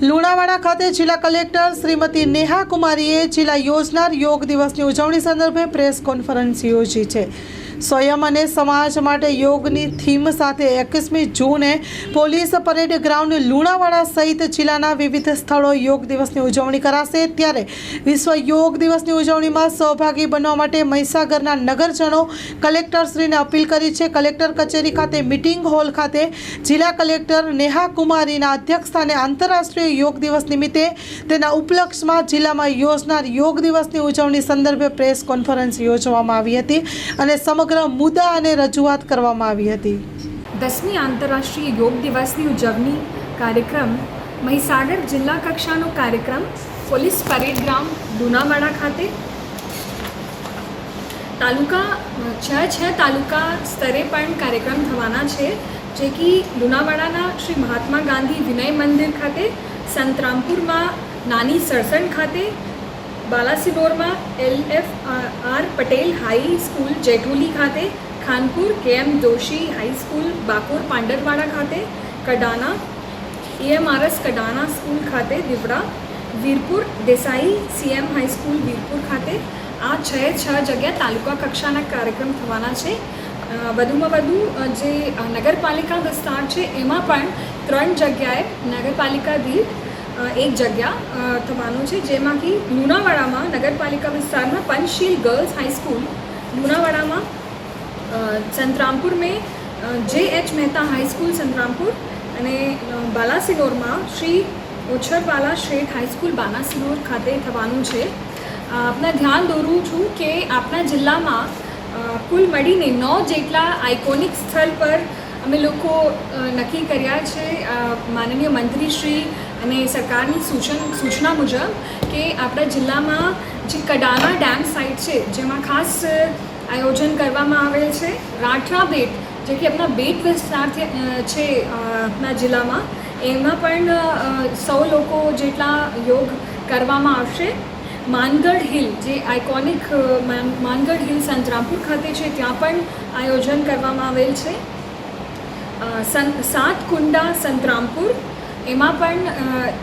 લુણાવાડા ખાતે જિલ્લા કલેક્ટર શ્રીમતી નેહા કુમારીએ જિલ્લા યોજનાર યોગ દિવસની ઉજવણી સંદર્ભે પ્રેસ કોન્ફરન્સ યોજી છે. સ્વયં અને સમાજ માટે યોગની થીમ સાથે એકવીસમી જૂને પોલીસ પરેડ ગ્રાઉન્ડ લુણાવાડા સહિત જિલ્લાના વિવિધ સ્થળો યોગ દિવસની ઉજવણી કરાશે. ત્યારે વિશ્વ યોગ દિવસની ઉજવણીમાં સહભાગી બનવા માટે મહીસાગરના નગરજનો કલેક્ટરશ્રીને અપીલ કરી છે. કલેક્ટર કચેરી ખાતે મિટિંગ હોલ ખાતે જિલ્લા કલેક્ટર નેહા કુમારીના અધ્યક્ષસ્થાને આંતરરાષ્ટ્રીય યોગ દિવસ નિમિત્તે. તેના ઉપલક્ષમાં જિલ્લામાં યોજનાર યોગ દિવસની ઉજવણી સંદર્ભે પ્રેસ કોન્ફરન્સ યોજવામાં આવી હતી અને સમગ્ર મુદ્દા અને રજૂઆત કરવામાં આવી હતી. દસમી આંતરરાષ્ટ્રીય યોગ દિવસની ઉજવણી કાર્યક્રમ મહીસાગર જિલ્લા કક્ષાનો કાર્યક્રમ, પોલીસ પરેડ ગ્રામ લુણાવાડા ખાતે. તાલુકા છ છ તાલુકા સ્તરે પણ કાર્યક્રમ થવાના છે. જે કે લુણાવાડાના શ્રી મહાત્મા ગાંધી વિનય મંદિર ખાતે સંતરામપુરમાં નાની સરસણ ખાતે, બાલાસિનોરમાં L F R Patel high school Jetholi ખાતે, Khanpur K M Joshi high school Bakor Pandarwada ખાતે કડાના એએમઆરએસ કડાના સ્કૂલ ખાતે, Diwda, Virpur Desai CM high school, Virpur ખાતે, આ છ છ જગ્યા તાલુકા કક્ષાના કાર્યક્રમ થવાના છે. વધુમાં વધુ જે નગરપાલિકા વિસ્તાર છે, એમાં પણ ત્રણ જગ્યાએ નગરપાલિકા દીઠ એક જગ્યા થવાનું છે, જેમાંથી લુણાવાડામાં નગરપાલિકા વિસ્તારમાં પંચશીલ ગર્લ્સ હાઈસ્કૂલ લુણાવાડામાં સંતરામપુર મેં જે એચ મહેતા હાઈસ્કૂલ સંતરામપુર, અને બાલાસિનોરમાં શ્રી ઓછરવાલા શેઠ હાઈસ્કૂલ બાલાસિનોર ખાતે થવાનું છે. આપના ધ્યાન દોરું છું કે આપણા જિલ્લામાં કુલ મળીને નવ જેટલા આઇકોનિક સ્થળ પર અમે લોકો નક્કી કર્યા છે માનનીય મંત્રીશ્રી અને સરકારની સૂચન, સૂચના મુજબ કે આપણા જિલ્લામાં જે કડાના ડેમ સાઇટ છે, જેમાં ખાસ આયોજન કરવામાં આવેલ છે રાઠરા બેટ, જે કે આપણા બેટ વિસ્તાર છે આપણા જિલ્લામાં, એમાં પણ સૌ લોકો જેટલા યોગ કરવામાં આવશે. માનગઢ હિલ, જે આઇકોનિક માનગઢ હિલ સંતરામપુર ખાતે છે, ત્યાં પણ આયોજન કરવામાં આવેલ છે. સાત કુંડા સંતરામપુર, એમાં પણ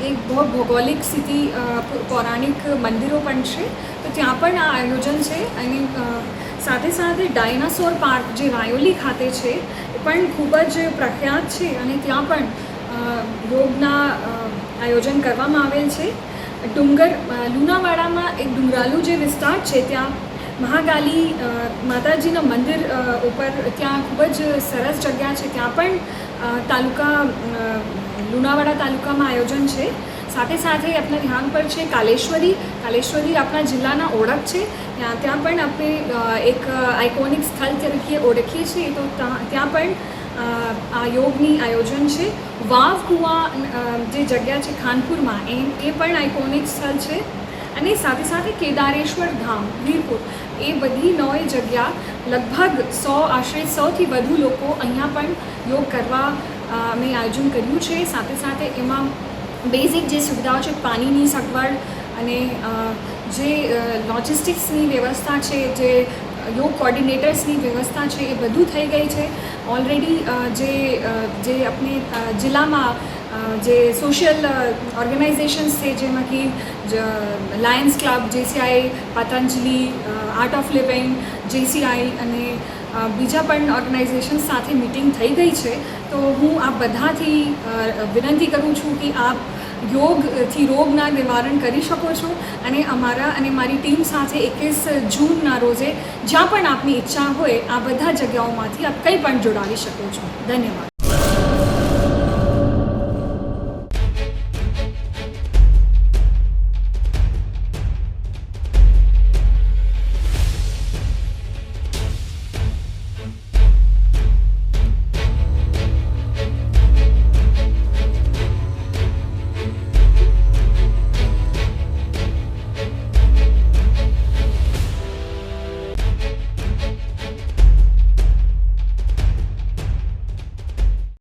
એક બહુ ભૌગોલિક સ્થિતિ પૌરાણિક મંદિરો પણ છે. તો ત્યાં પણ આ આયોજન છે. અને સાથે સાથે ડાયનાસોર પાર્ક જે રાયોલી ખાતે છે, એ પણ ખૂબ જ પ્રખ્યાત છે અને ત્યાં પણ યોગના આયોજન કરવામાં આવેલ છે. ડુંગર લુનાવાડામાં એક ડુંગરાલું જે વિસ્તાર છે, ત્યાં મહાકાલી માતાજીના મંદિર ઉપર ત્યાં ખૂબ જ સરસ જગ્યા છે. ત્યાં પણ તાલુકા લુણાવાડા તાલુકામાં આયોજન છે. સાથે સાથે આપણા ધ્યાન પર છે કાલેશ્વરી. કાલેશ્વરી આપણા જિલ્લાના ઓળખ છે. ત્યાં ત્યાં પણ આપણે એક આઇકોનિક સ્થળ તરીકે ઓળખીએ છીએ. તો, ત્યાં પણ આ યોગની આયોજન છે. વાવ કુવા જે જગ્યા છે ખાનપુરમાં, એ એ પણ આઇકોનિક સ્થળ છે. અને સાથે સાથે કેદારેશ્વર ધામ, વીરપુર, એ બધી નવે જગ્યા લગભગ સો, આશરે સૌથી વધુ લોકો અહીંયા પણ યોગ કરવા મેં આયોજન કર્યું છે. સાથે સાથે એમાં બેઝિક જે સુવિધાઓ છે, પાણીની સગવડ અને જે લોજિસ્ટિક્સની વ્યવસ્થા છે, જે યોગ કોર્ડિનેટર્સની વ્યવસ્થા છે એ બધું થઈ ગઈ છે. ઓલરેડી જે જે આપણે જિલ્લામાં જે સોશિયલ ઓર્ગેનાઇઝેશન્સ છે, જેમાં કે Lions club JCI Patanjali art of living JCI અને બીજા પણ ઓર્ગેનાઇઝેશન સાથે મિટિંગ થઈ ગઈ છે. તો હું આ બધાથી વિનંતી કરું છું કે આપ યોગથી રોગના નિવારણ કરી શકો છો અને અમારા અને મારી ટીમ સાથે એકવીસ જૂનના રોજે જ્યાં પણ આપની ઈચ્છા હોય, આ બધા જગ્યાઓમાંથી આપ કંઈ પણ જોડાવી શકો છો. ધન્યવાદ.